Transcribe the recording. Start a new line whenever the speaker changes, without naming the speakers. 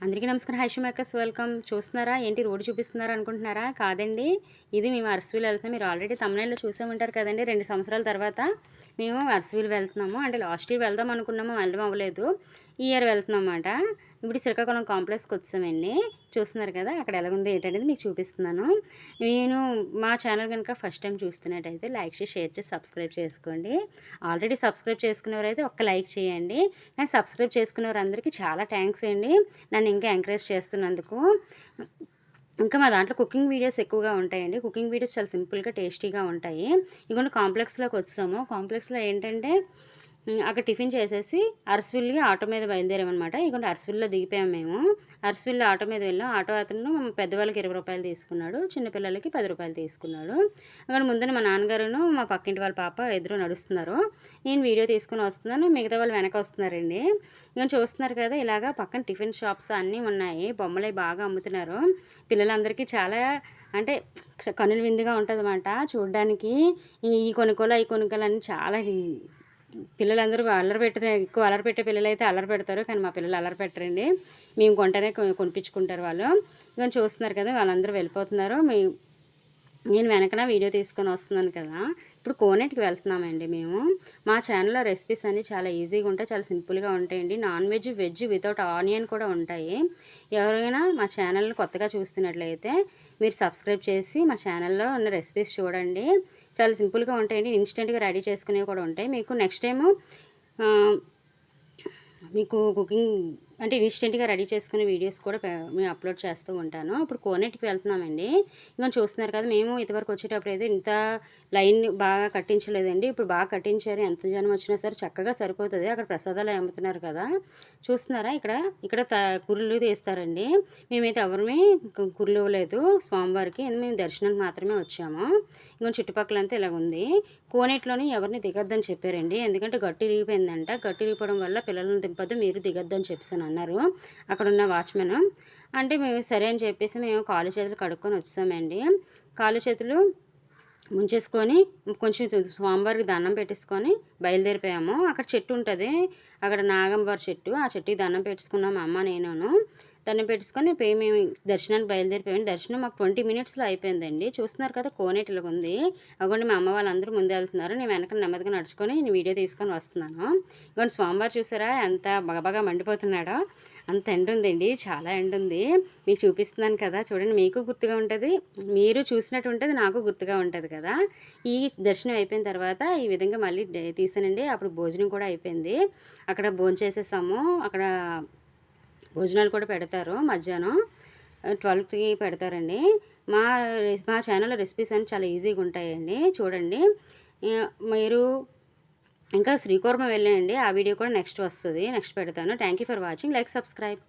అందరికీ నమస్కారం. హైషు మేకర్స్ వెల్కమ్. చూస్తున్నారా? ఏంటి రోడ్డు చూపిస్తున్నారా అనుకుంటున్నారా? కాదండి. ఇది మేము అరసవీలు వెళ్తున్నాం. మీరు ఆల్రెడీ తమిళలో చూసే ఉంటారు కదండి. రెండు సంవత్సరాల తర్వాత మేము అరసవీలు వెళ్తున్నాము. అంటే లాస్ట్ ఇయర్ వెళ్దాం అనుకున్నాము. వెళ్ళడం అవ్వలేదు. ఈ ఇయర్ వెళ్తున్నాం అన్నమాట ఇప్పుడు శ్రీకాకుళం కాంప్లెక్స్కి వచ్చామండి చూస్తున్నారు కదా అక్కడ ఎలాగుంది ఏంటనేది మీకు చూపిస్తున్నాను. నేను మా ఛానల్ కనుక ఫస్ట్ టైం చూస్తున్నట్టయితే లైక్ చేసి షేర్ చేసి సబ్స్క్రైబ్ చేసుకోండి. ఆల్రెడీ సబ్స్క్రైబ్ చేసుకున్నవారైతే ఒక్క లైక్ చేయండి. నేను సబ్స్క్రైబ్ చేసుకున్నవారందరికీ చాలా థ్యాంక్స్ అండి. నన్ను ఇంకా ఎంకరేజ్ చేస్తున్నందుకు. ఇంకా మా దాంట్లో కుకింగ్ వీడియోస్ ఎక్కువగా ఉంటాయండి. కుకింగ్ వీడియోస్ చాలా సింపుల్గా టేస్టీగా ఉంటాయి. ఇంకొన్ని కాంప్లెక్స్లోకి వచ్చాము. కాంప్లెక్స్లో ఏంటంటే అక్కడ టిఫిన్ చేసేసి అరసవిల్లి ఆటో మీద బయలుదేరామన్నమాట. ఇక అరసవిల్లో దిగిపోయాము మేము. అరసవిల్లి ఆటో మీద వెళ్ళాం ఆటో అతను పెద్దవాళ్ళకి ఇరవై రూపాయలు తీసుకున్నాడు చిన్నపిల్లలకి పది రూపాయలు తీసుకున్నాడు. అక్కడ ముందర మా నాన్నగారును మా పక్కింటి వాళ్ళ పాప ఎదురు నడుస్తున్నారు. నేను వీడియో తీసుకుని వస్తున్నాను మిగతా వాళ్ళు వెనక వస్తున్నారండి. ఇక చూస్తున్నారు కదా ఇలాగా పక్కన టిఫిన్ షాప్స్ అన్నీ ఉన్నాయి బొమ్మలు బాగా అమ్ముతున్నారు. పిల్లలందరికీ చాలా అంటే కనుల విందుగా ఉంటుంది అన్నమాట చూడడానికి. ఈ కొనుక్కోలు ఈ కొనుక్కోలు అన్నీ చాలా పిల్లలందరూ అల్లరి పెట్టే ఎక్కువ అల్లరి పెట్టే పిల్లలు అయితే అల్లరి పెడతారు కానీ మా పిల్లలు అల్లరి పెట్టరండి. మేము కొంటనే కొనిపించుకుంటారు వాళ్ళు. ఇక చూస్తున్నారు కదా వాళ్ళందరూ వెళ్ళిపోతున్నారు. మీ నేను వెనకన వీడియో తీసుకొని వస్తున్నాను కదా. ఇప్పుడు కోనేటికి వెళ్తున్నామండి మేము. మా ఛానల్లో రెసిపీస్ అన్నీ చాలా ఈజీగా ఉంటాయి చాలా సింపుల్గా ఉంటాయండి. Non veg veg without onion కూడా ఉంటాయి. ఎవరైనా మా ఛానల్ని కొత్తగా చూస్తున్నట్లయితే మీరు సబ్స్క్రైబ్ చేసి మా ఛానల్లో ఉన్న రెసిపీస్ చూడండి. చాలా సింపుల్గా ఉంటాయండి. ఇన్స్టెంట్గా రెడీ చేసుకునేవి కూడా ఉంటాయి. మీకు నెక్స్ట్ టైము మీకు కుకింగ్ అంటే ఇన్స్టెంట్గా రెడీ చేసుకునే వీడియోస్ కూడా మేము అప్లోడ్ చేస్తూ ఉంటాను. ఇప్పుడు కోనేటికి వెళ్తున్నామండి. ఇంకా చూస్తున్నారు కదా మేము ఇంతవరకు వచ్చేటప్పుడు అయితే ఇంత లైన్ బాగా కట్టించలేదండి. ఇప్పుడు బాగా కట్టించారు. ఎంత జనం వచ్చినా సరే చక్కగా సరిపోతుంది. అక్కడ ప్రసాదాలు అమ్ముతున్నారు కదా. చూస్తున్నారా ఇక్కడ? ఇక్కడ త కుర్రలు తీస్తారండి. మేమైతే ఎవరిని కు- కుర్రలు ఇవ్వలేదు. స్వామివారికి. మేము దర్శనానికి మాత్రమే వచ్చాము. ఇంకా చుట్టుపక్కలంతా ఇలాగ ఉంది కోనేట్లోని ఎవరిని దిగొద్దని చెప్పారండి. ఎందుకంటే గట్టి రిగిపోయిందంట గట్టి రిగిపోవడం వల్ల పిల్లలను దింపద్దు మీరు దిగొద్దని చెప్పేసి అన్నారు. అక్కడ ఉన్న వాచ్మెన్ అంటే మేము సరే అని చెప్పేసి మేము కాలు చేతులు కడుక్కొని వచ్చామండి. కాలు చేతులు ముంచేసుకొని కొంచెం స్వామివారికి దండం పెట్టేసుకొని బయలుదేరిపోయాము. అక్కడ చెట్టు ఉంటుంది. అక్కడ నాగంబారి చెట్టు. ఆ చెట్టుకి దండం పెట్టుకున్నాము అమ్మ నేను దండం పెట్టుకొని పోయి మేము దర్శనానికి బయలుదేరిపోయాం దర్శనం మాకు ట్వంటీ మినిట్స్లో అయిపోయిందండి. చూస్తున్నారు కదా కోనేటిలో ఉంది. అవ్వండి మా అమ్మ వాళ్ళందరూ ముందు వెళ్తున్నారు. నేను వెనక నెమ్మదిగా నడుచుకొని నేను వీడియో తీసుకొని వస్తున్నాను. ఇవ్వండి స్వామివారు చూసారా? ఎంత బగబగా మండిపోతున్నాడో. అంత ఎండ ఉందండి. చాలా ఎండ ఉంది. మీకు చూపిస్తున్నాను కదా. చూడండి మీకు గుర్తుగా ఉంటుంది. మీరు చూసినట్టు ఉంటుంది నాకు గుర్తుగా ఉంటుంది కదా. ఈ దర్శనం అయిపోయిన తర్వాత ఈ విధంగా మళ్ళీ డే- తీసానండి. అప్పుడు భోజనం కూడా అయిపోయింది. అక్కడ భోజనం చేసేసాము అక్కడ భోజనాలు కూడా పెడతారు మధ్యాహ్నం. ట్వెల్వ్కి పెడతారండి. మా మా ఛానల్లో రెసిపీస్ అన్ని చాలా ఈజీగా ఉంటాయండి. చూడండి. మీరు ఇంకా శ్రీకూర్మ వెళ్ళండి. ఆ వీడియో కూడా నెక్స్ట్ వస్తుంది. నెక్స్ట్ పెడతాను. Thank you for watching like subscribe